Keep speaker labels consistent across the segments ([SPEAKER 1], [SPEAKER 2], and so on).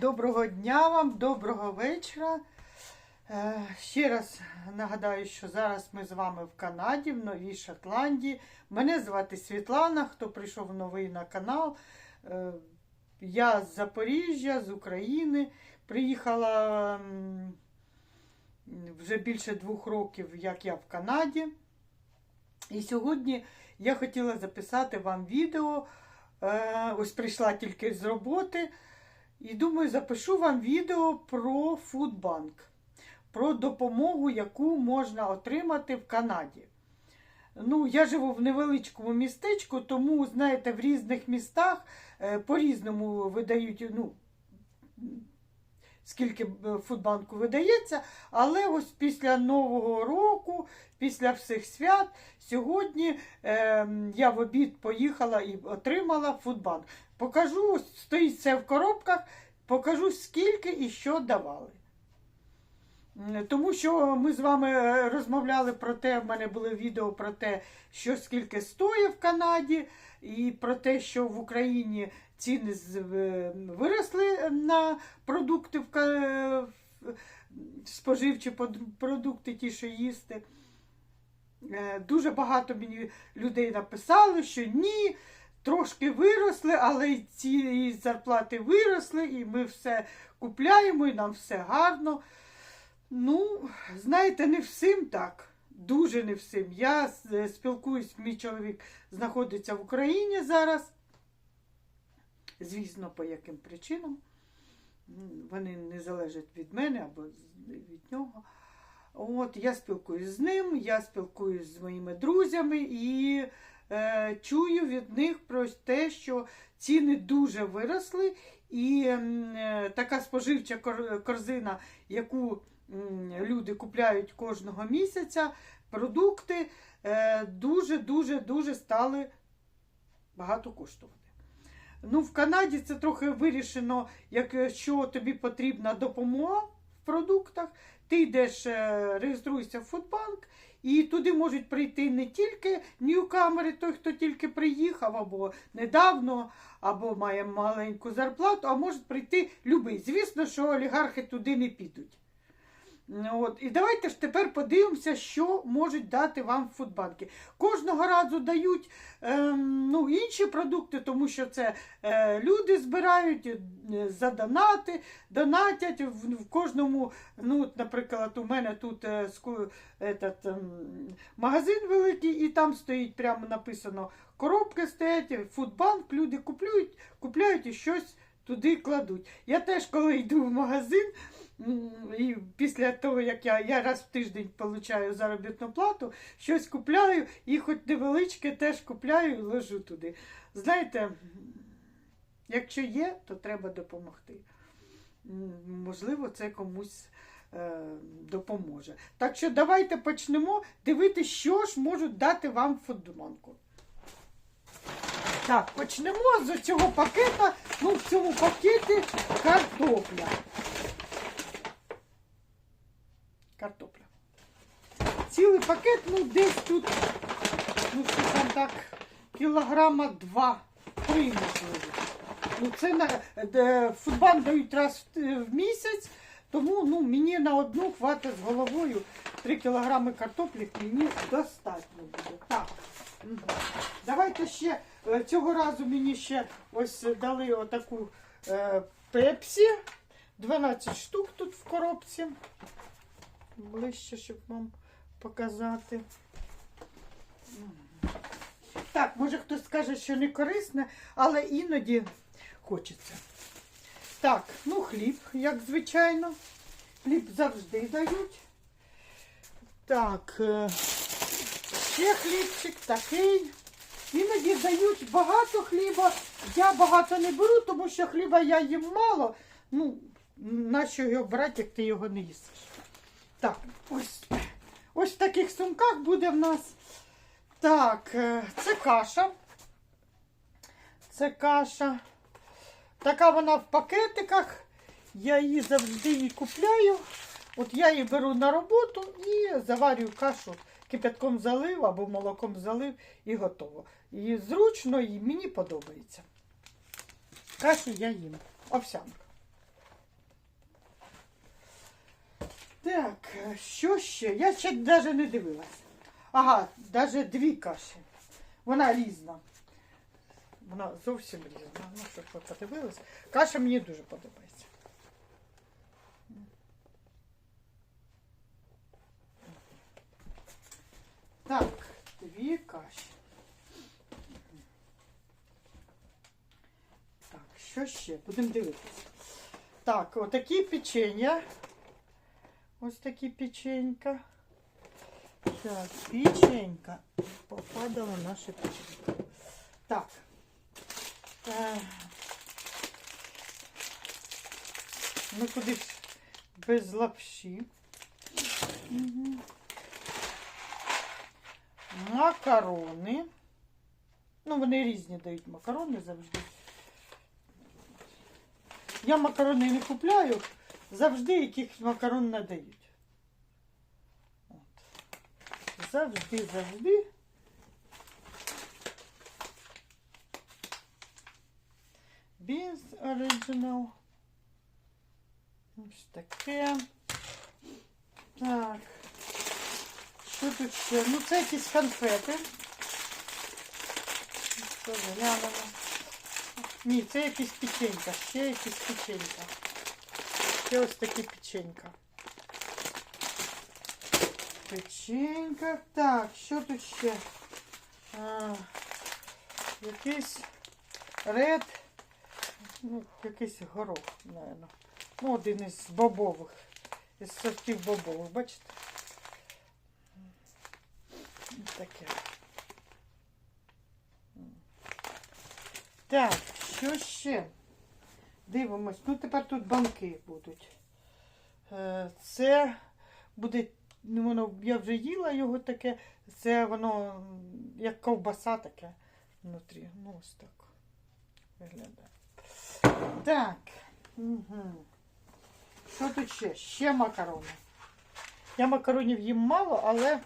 [SPEAKER 1] Доброго дня вам, доброго вечора. Е, Ще раз нагадаю, що зараз ми з вами в Канаді, в Новій Шотландії. Мене звати Світлана, хто прийшов новий на канал. Е, Я з Запоріжжя, з України. Приїхала вже більше двох років, як я в Канаді. І сьогодні я хотіла записати вам відео. Е, Ось прийшла тільки з роботи. І думаю, запишу вам відео про Фудбанк, про допомогу, яку можна отримати в Канаді. Ну, я живу в невеличкому містечку, тому, знаєте, в різних містах е, по-різному видають, ну, скільки б Фудбанку видається. Але ось після Нового року, після всіх свят, сьогодні е, я в обід поїхала і отримала Фудбанк. Покажу, стоїть це в коробках, покажу скільки і що давали. Тому що ми з вами е, розмовляли про те, в мене були відео про те, що скільки стоїть в Канаді, і про те, що в Україні ціни виросли на продукти в споживчі продукти, ті, що їсти. Е, Дуже багато мені людей написали, що ні, трошки виросли, але й ці і зарплати виросли, і ми все купляємо, і нам все гарно. Ну, знаєте, не всім так. Дуже не всім. Я е, спілкуюсь, мій чоловік знаходиться в Україні зараз. Звісно, по яким причинам. Вони не залежать від мене або від нього. От, я спілкуюсь з ним, я спілкуюсь з моїми друзями і чую від них про те, що ціни дуже виросли, і е, така споживча корзина, яку люди купляють кожного місяця, продукти е, дуже-дуже дуже стали багато коштувати. Ну, в Канаді це трохи вирішено, якщо тобі потрібна допомога в продуктах, ти йдеш, е, реєструєшся в Фудбанк, і туди можуть прийти не тільки ньюкамери, той, хто тільки приїхав, або недавно, або має маленьку зарплату, а можуть прийти любий. Звісно, що олігархи туди не підуть. От. І давайте ж тепер подивимося, що можуть дати вам фудбанки. Кожного разу дають ем, ну, інші продукти, тому що це е, люди збирають е, за донати, донатять в, в кожному. Ну, наприклад, у мене тут е, этот, ем, магазин великий, і там стоїть прямо написано коробки стоять, фудбанк, люди купують, купляють і щось туди кладуть. Я теж, коли йду в магазин. І після того, як я, я раз в тиждень получаю заробітну плату, щось купляю і хоч невеличке теж купляю і ложу туди. Знаєте, якщо є, то треба допомогти. Можливо, це комусь е, допоможе. Так що давайте почнемо дивитися, що ж можуть дати вам фудбанку. Так, почнемо з цього пакета. Ну, в цьому пакеті картопля. Картопля. Цілий пакет, ну десь тут, ну там так, кілограма два, три можливо. Ну це на де, фудбан дають раз в, місяць, тому ну, мені на одну хватить з головою 3 кілограми картоплі мені достатньо буде. Так. Давайте ще е, цього разу мені ще ось дали отаку е, пепсі. 12 штук тут в коробці. Ближче, щоб вам показати. Так, може хтось скаже, що не корисне, але іноді хочеться. Так, ну хліб, як звичайно. Хліб завжди дають. Так, е, ще хлібчик такий. Іноді дають багато хліба. Я багато не беру, тому що хліба я їм мало. Ну, нащо його брати, як ти його не їсиш? Так, ось, ось в таких сумках буде в нас. Так, е, це каша. Це каша. Така вона в пакетиках. Я її завжди її купляю. От я її беру на роботу і заварюю кашу. Кипятком залив або молоком залив і готово. І зручно, і мені подобається. Кашу я їм. Овсянка. Так, що ще? Я ще навіть не дивилася. Ага, навіть дві каші. Вона різна. Вона зовсім різна. Ну, щоб ви подивилися. Каша мені дуже подобається. Так, дві каші. Так, що ще? Будемо дивитися. Так, отакі печення. Ось такі печенька. Так, печенька. Попадала наша печенька. Так. Е, Ну куди без лапші. Мгм. Макарони. Ну, вони різні дають макарони завжди. Я макарони не купляю, завжди яких макарон надають. От. Завжди, завжди. Beans Original. Ось таке. Так. Що тут ще? Ну, це якісь конфети. Що глянемо. Ні, це якісь печенька. Ще якісь печенька. Ще ось печенька. Печенька. Так, що тут ще? А, якийсь ред. Ну, якийсь горох, напевно. Ну, один із бобових. Із сортів бобових, бачите? Таке. Так, що ще? Дивимось. Ну, тепер тут банки будуть. Е, Це буде, ну, воно, я вже їла його таке, це воно як ковбаса таке внутрі. Ну, ось так виглядає. Так. Угу. Що тут ще? Ще макарони. Я макаронів їм мало, але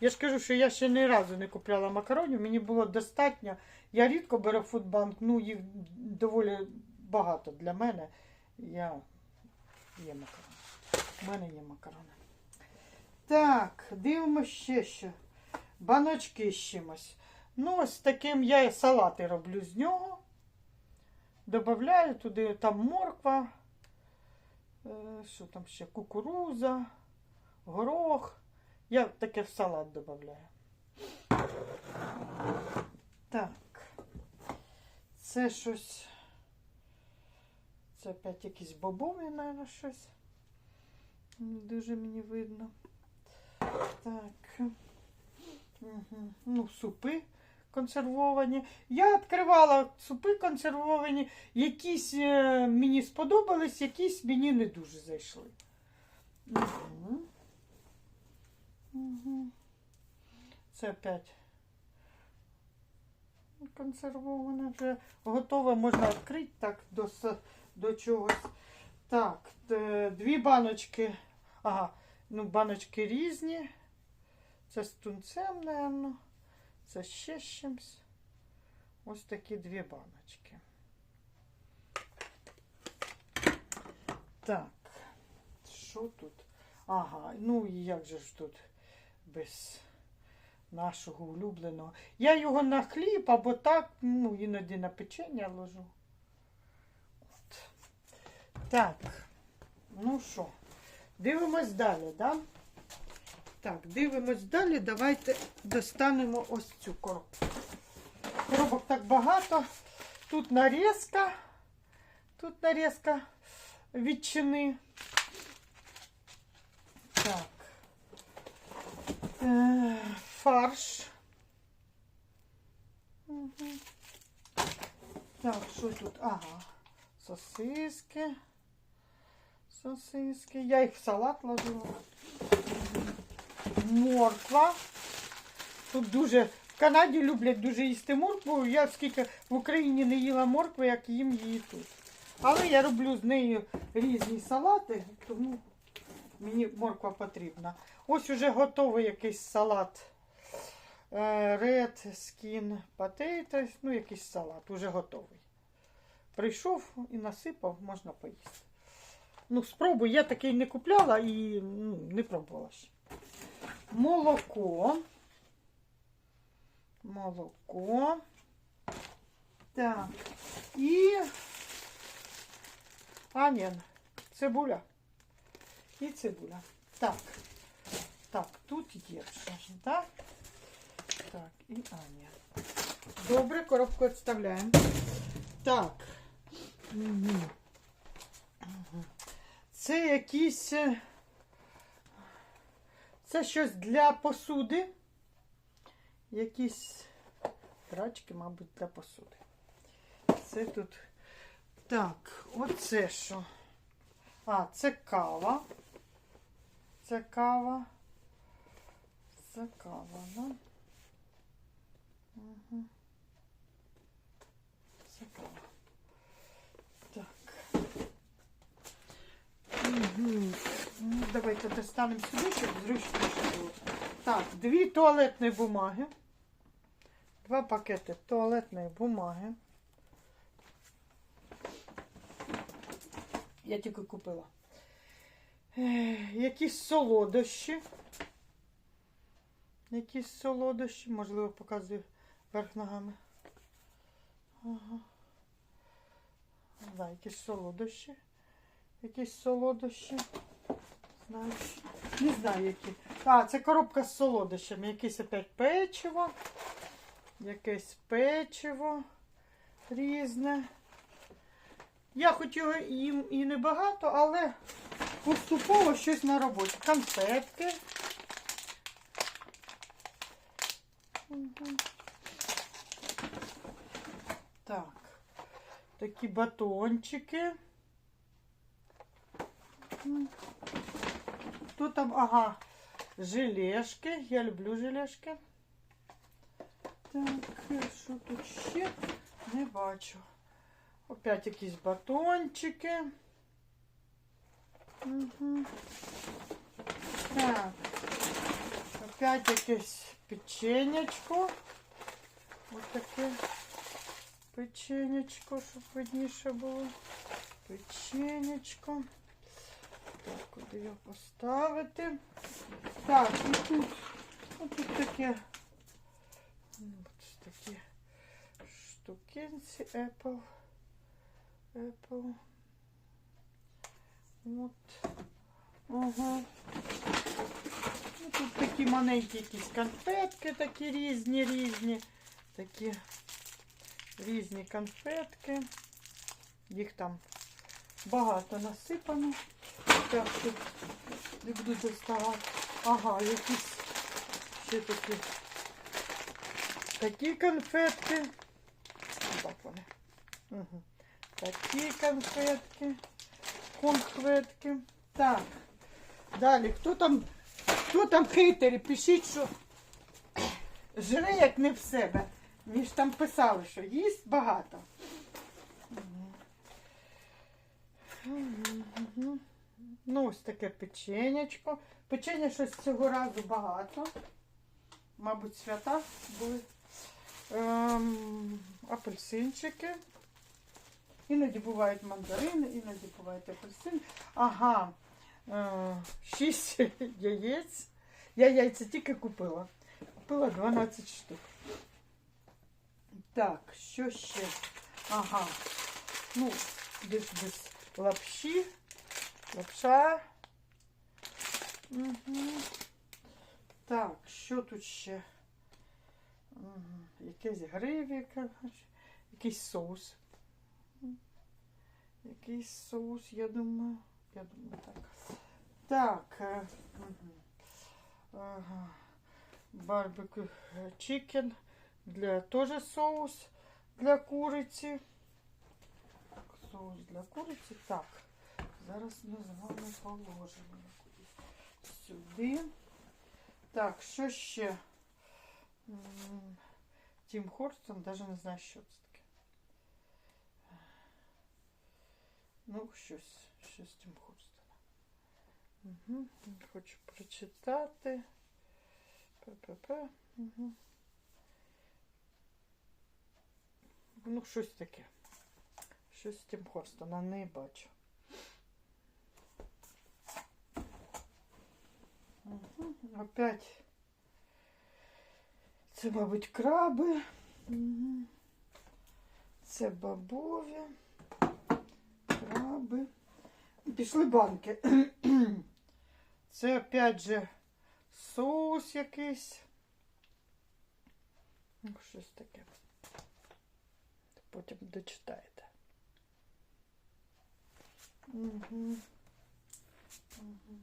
[SPEAKER 1] я ж кажу, що я ще ні разу не купляла макаронів. Мені було достатньо. Я рідко беру фудбанк, ну їх доволі багато для мене. Я є макарони. У мене є макарони. Так, дивимося ще що. Баночки з чимось. Ну, ось таким я і салати роблю з нього. Добавляю туди там морква, е, що там ще, кукуруза, горох. Я таке в салат додаю. Так. Це щось. Це опять якісь бобові, мабуть, щось. Не дуже мені видно. Так. Угу. Ну, супи консервовані. Я відкривала супи консервовані. Якісь е, мені сподобались, якісь мені не дуже зайшли. Угу. Це опять консервоване вже готове, можна відкрити так до, до чогось. Так, дві баночки. Ага, ну баночки різні. Це з тунцем, напевно. Це ще з чимось. Ось такі дві баночки. Так, що тут? Ага, ну і як же ж тут без нашого улюбленого. Я його на хліб або так, ну, іноді на печення ложу. Так, ну що, дивимось далі, да? Так, дивимось далі. Давайте достанемо ось цю коробку. Коробок так багато. Тут нарізка. Тут нарізка ветчини. Так. Е, фарш. Мгм. Так, що тут? Ага. Сосиски. Сосиски. Я їх в салат ложила. Морква. Тут дуже. В Канаді люблять дуже їсти моркву. Я скільки в Україні не їла моркви, як їм її тут. Але я роблю з нею різні салати, тому мені морква потрібна. Ось уже готовий якийсь салат. Е, Red skin potatoes, ну якийсь салат, уже готовий. Прийшов і насипав, можна поїсти. Ну, спробуй, я такий не купляла і ну, не пробувала ще. Молоко. Молоко. Так. І. А, ні, цибуля. І цибуля. Так. Так, тут є ще, так? Так, і Аня. Добре, коробку відставляємо. Так. Мгм. Це якісь. е, Це щось для посуди. Якісь трачки, мабуть, для посуди. Це тут. Так, оце що? А, це кава. Це кава. Це кава, да? Угу. Це кава. Так. Угу. Ну, давайте достанемо сюди, щоб зручніше було. Так, дві туалетні бумаги. Два пакети туалетної бумаги. Я тільки купила. Якісь солодощі. Якісь солодощі, можливо, показую верх ногами. Ага. Да, якісь солодощі. Якісь солодощі. Знаю. Не знаю які. А, це коробка з солодощами. Якесь опять печиво. Якесь печиво різне. Я хотіла їм і небагато, але поступово щось на роботі. Конфетки. Так. Такі батончики. Тут там, ага, желешки. Я люблю желешки. Так, що тут ще? Не бачу. Опять якісь батончики. Угу. Так. Опять якесь печенечко. Ось таке печенечко, щоб видніше було. Печенечко. Куди його поставити? Так, і тут, ну, тут таке. ну, Ось такі штукенці Apple. Apple. От. Ага. Ну, тут такі маленькі якісь конфетки, такі різні, різні. Такі різні конфетки. Їх там багато насипано. Так, не буду доставати. Ага, якісь ще такі. Такі конфетки. Так вони. Угу. Такі конфетки. Конфетки. Так. Далі, хто там, хто там хейтери, пишіть, що жре як не в себе. Мені ж там писали, що їсть багато. Мгм. Ось таке печенячко. Печення щось цього разу багато. Мабуть, свята були. Ем, апельсинчики. Іноді бувають мандарини, іноді бувають апельсини. Ага. Е, шість яєць. Я яйця тільки купила. Купила 12 штук. Так, що ще? Ага. Ну, без, без лапші. Лапша. Угу. Так, що тут ще? Мгм. Якесь гриві, якийсь соус. Якийсь соус, я думаю. Я думаю, так. Так. е. Ага. Барбекю чикен. Для теж соус для куриці. Соус для куриці. Так. Зараз ми з вами положимо сюди. Так, що ще? Тім Хорстон, навіть не знаю, що це таке. Ну, щось, щось Тім Хорстона. Угу. Хочу прочитати. ППП. Угу. Ну, щось таке. Щось Тім Хорстона не бачу. Опять. Це, мабуть, краби. Це бобові. Краби. Пішли банки. Це опять же соус якийсь. Ну, щось таке. Потім дочитаєте. Угу. Угу.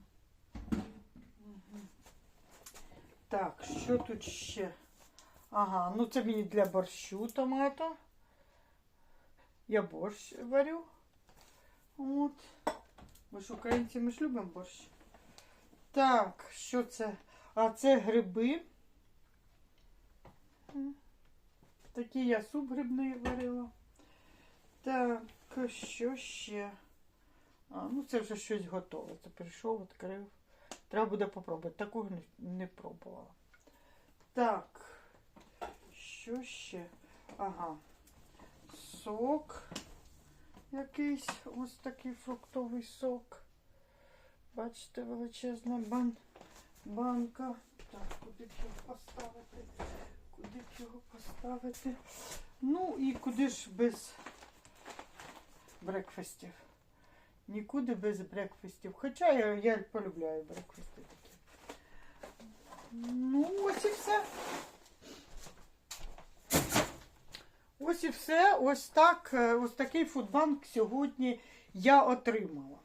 [SPEAKER 1] Так, що тут ще? Ага, ну це мені для борщу томато. Я борщ варю. От. Ми ж українці, ми ж любимо борщ. Так, що це? А це гриби. Такий я суп грибний варила. Так, що ще? А, ну це вже щось готове. Це прийшов, відкрив. Треба буде попробувати. Такого не, пробувала. Так, що ще? Ага. Сок якийсь. Ось такий фруктовий сок. Бачите, величезна бан... банка. Так, куди б його поставити? Куди б його поставити? Ну і куди ж без брекфастів? Нікуди без брекфастів. Хоча я, я полюбляю брекфасти такі. Ну, ось і все. Ось і все. Ось так. е, Ось такий фудбанк сьогодні я отримала.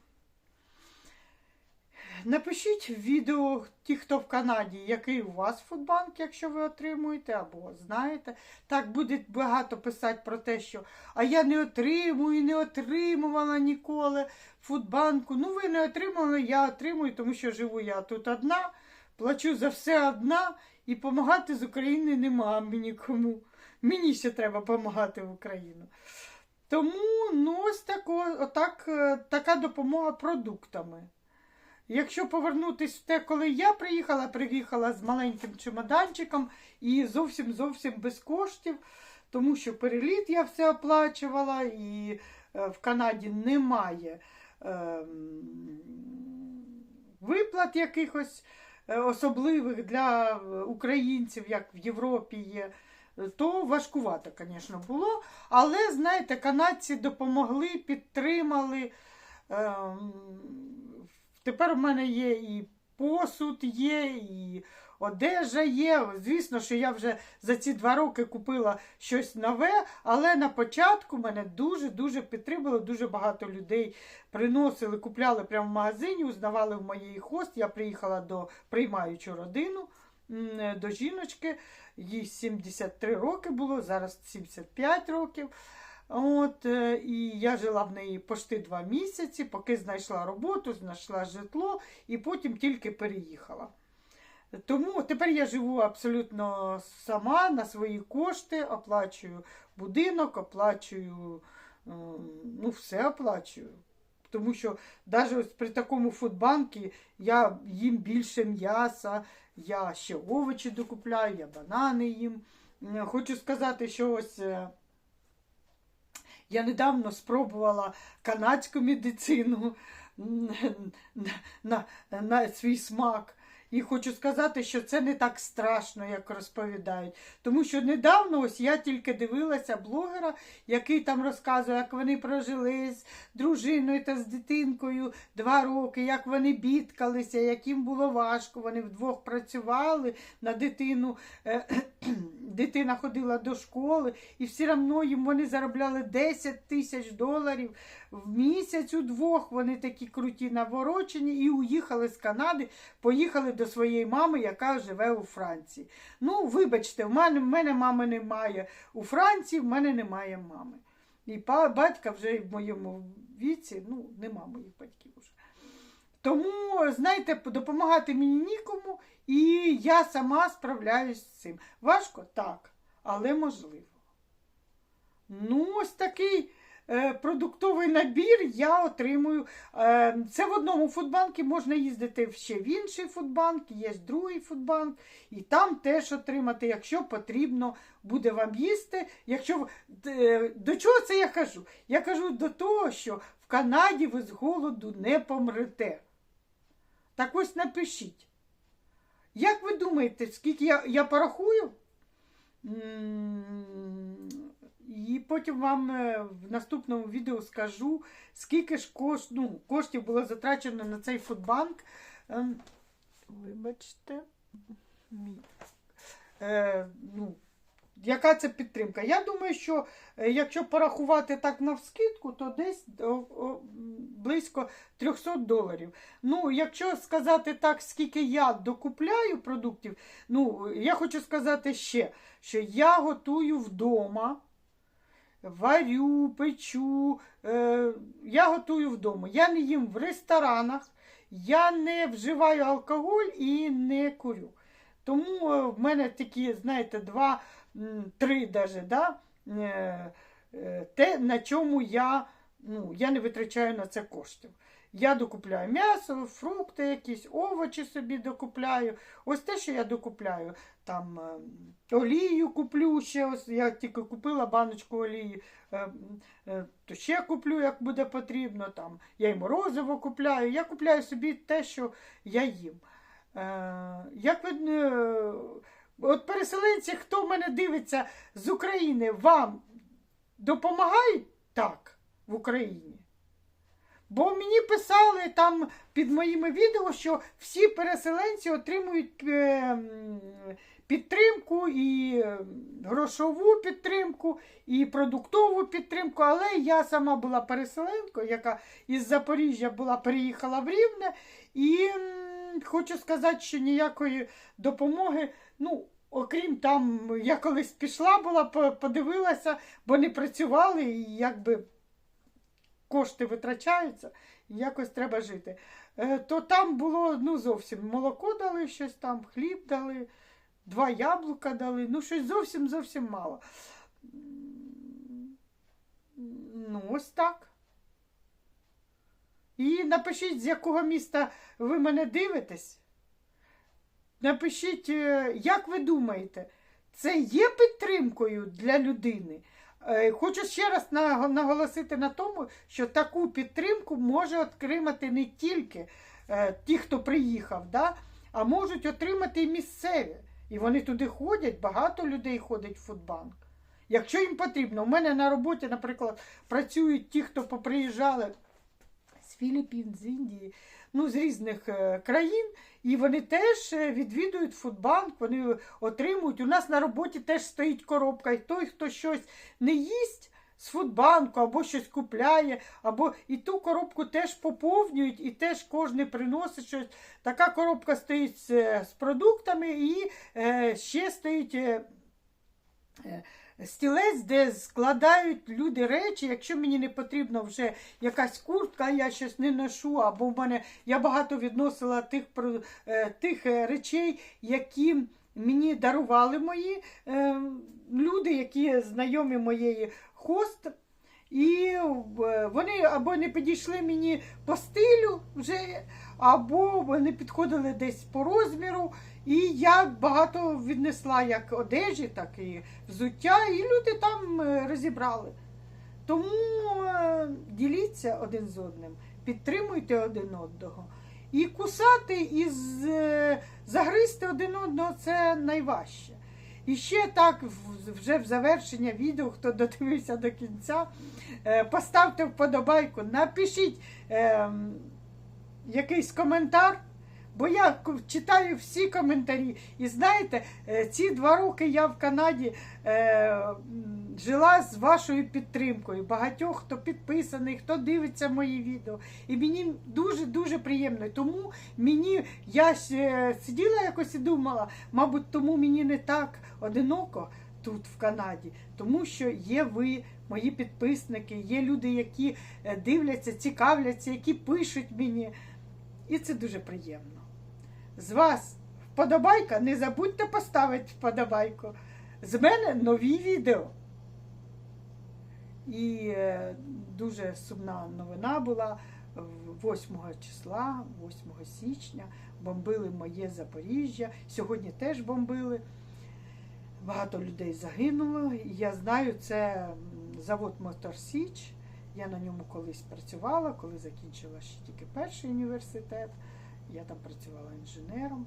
[SPEAKER 1] Напишіть в відео, ті, хто в Канаді, який у вас фудбанк, якщо ви отримуєте, або знаєте. Так буде багато писати про те, що а я не отримую, не отримувала ніколи фудбанку. Ну, ви не отримали, я отримую, тому що живу я тут одна, плачу за все одна, і допомагати з України нема мені кому. Мені ще треба допомагати в Україну. Тому ну, ось тако, отак, е, така допомога продуктами. Якщо повернутись в те, коли я приїхала, приїхала з маленьким чемоданчиком і зовсім зовсім без коштів, тому що переліт я все оплачувала, і е, в Канаді немає ем, виплат якихось е, особливих для е, українців, як в Європі є. То важкувато, звісно, було. Але, знаєте, канадці допомогли, підтримали. Ем, Тепер у мене є і посуд є, і одежа є. Звісно, що я вже за ці два роки купила щось нове, але на початку мене дуже-дуже підтримали. Дуже багато людей приносили, купляли прямо в магазині, узнавали в моєї хост. Я приїхала до приймаючу родину, до жіночки. Їй 73 роки було, зараз 75 років. От, е, і я жила в неї почти два місяці, поки знайшла роботу, знайшла житло і потім тільки переїхала. Тому тепер я живу абсолютно сама на свої кошти, оплачую будинок, оплачую, ну, все оплачую. Тому що навіть при такому фудбанку я їм більше м'яса, я ще овочі докупляю, я банани їм. Хочу сказати, що ось. Е, я недавно спробувала канадську медицину на, на, на свій смак. І хочу сказати, що це не так страшно, як розповідають. Тому що недавно ось я тільки дивилася блогера, який там розказує, як вони прожили з дружиною та з дитинкою два роки, як вони бідкалися, як їм було важко. Вони вдвох працювали на дитину. Дитина ходила до школи, і все одно їм вони заробляли 10 тисяч доларів в місяць удвох. Вони такі круті наворочені і уїхали з Канади, поїхали до своєї мами, яка живе у Франції. Ну, вибачте, в мене, в мене мами немає у Франції, в мене немає мами. І батька вже в моєму віці, ну, нема моїх батьків вже. Тому, знаєте, допомагати мені нікому, і я сама справляюсь з цим. Важко? Так, але можливо. Ну, ось такий е, продуктовий набір я отримую. Е, це в одному фудбанку можна їздити ще в інший фудбанк, є другий фудбанк, і там теж отримати, якщо потрібно буде вам їсти. Якщо е, До чого це я кажу? Я кажу до того, що в Канаді ви з голоду не помрете. Так ось напишіть. Як ви думаєте, скільки я, я порахую? І потім вам е, в наступному відео скажу, скільки ж кош, ну, коштів було затрачено на цей фудбанк. Ем, Вибачте. Е, ну, яка це підтримка? Я думаю, що е, якщо порахувати так навскидку, то десь близько 300 доларів. Ну, якщо сказати так, скільки я докупляю продуктів, ну, я хочу сказати ще, що я готую вдома, варю, печу, е, я готую вдома. Я не їм в ресторанах, я не вживаю алкоголь і не курю. Тому е, в мене такі, знаєте, два, три даже, да, е, е, те, на чому я, ну, я не витрачаю на це коштів. Я докупляю м'ясо, фрукти, якісь овочі собі докупляю. Ось те, що я докупляю. Там е, олію куплю ще. Ось я тільки купила баночку олії, то ще куплю, як буде потрібно. Там я й морозиво купляю. Я купляю собі те, що я їм. Як ви, от переселенці, хто в мене дивиться з України, вам допомагають так в Україні? Бо мені писали там під моїми відео, що всі переселенці отримують е, підтримку і е, грошову підтримку, і продуктову підтримку. Але я сама була переселенкою, яка із Запоріжжя була переїхала в Рівне, і хочу сказати, що ніякої допомоги, ну. Окрім там, я колись пішла була, подивилася, бо не працювали і якби кошти витрачаються, якось треба жити. Е, То там було ну, зовсім молоко дали, щось там, хліб дали, два яблука дали, ну щось зовсім зовсім мало. Ну, ось так. І напишіть, з якого міста ви мене дивитесь. Напишіть, е, як ви думаєте, це є підтримкою для людини? Е, Хочу ще раз наголосити на тому, що таку підтримку може отримати не тільки е, ті, хто приїхав, да? а можуть отримати і місцеві. І вони туди ходять, багато людей ходить в фудбанк. Якщо їм потрібно, у мене на роботі, наприклад, працюють ті, хто поприїжджали з Філіппін, з Індії, ну, з різних е, країн, і вони теж е, відвідують фудбанк, вони отримують. У нас на роботі теж стоїть коробка, і той, хто щось не їсть з фудбанку, або щось купляє, або і ту коробку теж поповнюють, і теж кожен приносить щось. Така коробка стоїть з, е, з продуктами, і е, ще стоїть. Е, Стілець, де складають люди речі, якщо мені не потрібна вже якась куртка, я щось не ношу, або в мене я багато відносила тих, е, тих е, речей, які мені дарували мої е, люди, які знайомі моєї хост. І е, вони або не підійшли мені по стилю вже, або не підходили десь по розміру. І я багато віднесла як одежі, так і взуття, і люди там е, розібрали. Тому е, діліться один з одним, підтримуйте один одного. І кусати, і е, загризти один одного це найважче. І ще так, вже в завершення відео, хто додивився до кінця, поставте вподобайку, напишіть е, якийсь коментар. Бо я читаю всі коментарі. І знаєте, е, ці два роки я в Канаді е, жила з вашою підтримкою. Багатьох, хто підписаний, хто дивиться мої відео. І мені дуже-дуже приємно. Тому мені я ще сиділа якось і думала, мабуть, тому мені не так одиноко тут, в Канаді, тому що є ви. Мої підписники, є люди, які е, дивляться, цікавляться, які пишуть мені. І це дуже приємно. З вас вподобайка, не забудьте поставити вподобайку. З мене нові відео. І е, дуже сумна новина була. 8 числа, 8 січня, бомбили моє Запоріжжя. Сьогодні теж бомбили. Багато людей загинуло. Я знаю, це завод Мотор Січ. Я на ньому колись працювала, коли закінчила ще тільки перший університет. Я там працювала інженером.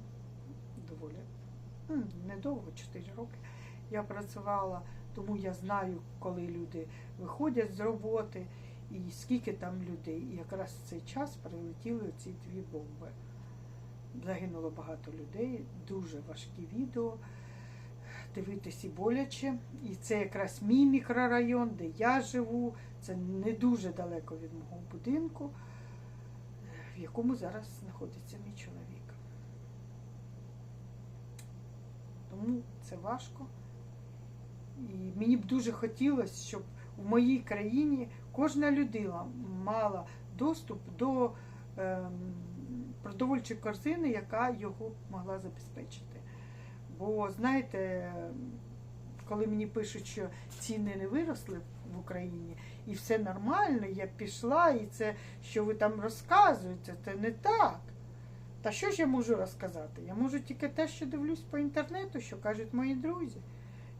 [SPEAKER 1] доволі недовго, 4 роки. Я працювала, тому я знаю, коли люди виходять з роботи і скільки там людей. І якраз в цей час прилетіли ці дві бомби. Загинуло багато людей, дуже важкі відео. Дивитись і боляче. І це якраз мій мікрорайон, де я живу. Це не дуже далеко від мого будинку, в якому зараз знаходиться мій чоловік. Тому це важко. І мені б дуже хотілося, щоб в моїй країні кожна людина мала доступ до ем, продовольчої корзини, яка його могла забезпечити. Бо, знаєте, коли мені пишуть, що ціни не виросли в Україні і все нормально, я пішла, і це, що ви там розказуєте, це не так. Та що ж я можу розказати? Я можу тільки те, що дивлюсь по інтернету, що кажуть мої друзі.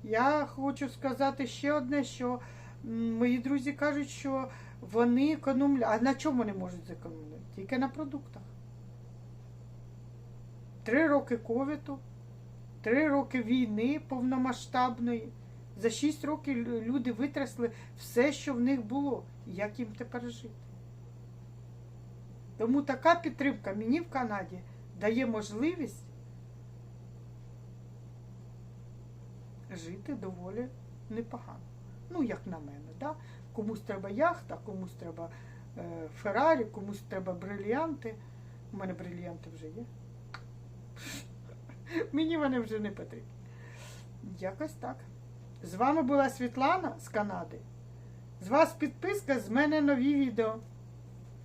[SPEAKER 1] Я хочу сказати ще одне, що мої друзі кажуть, що вони економлять. А на чому вони можуть зекономити? Тільки на продуктах. Три роки ковіду, три роки війни повномасштабної. За шість років люди витрясли все, що в них було. Як їм тепер жити? Тому така підтримка мені в Канаді дає можливість жити доволі непогано. Ну, як на мене, да? комусь треба яхта, комусь треба е, Феррарі, комусь треба брильянти. У мене брильянти вже є. Мені вони вже не потрібні. Якось так. З вами була Світлана з Канади. З вас підписка, з мене нові відео.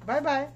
[SPEAKER 1] Бай-бай!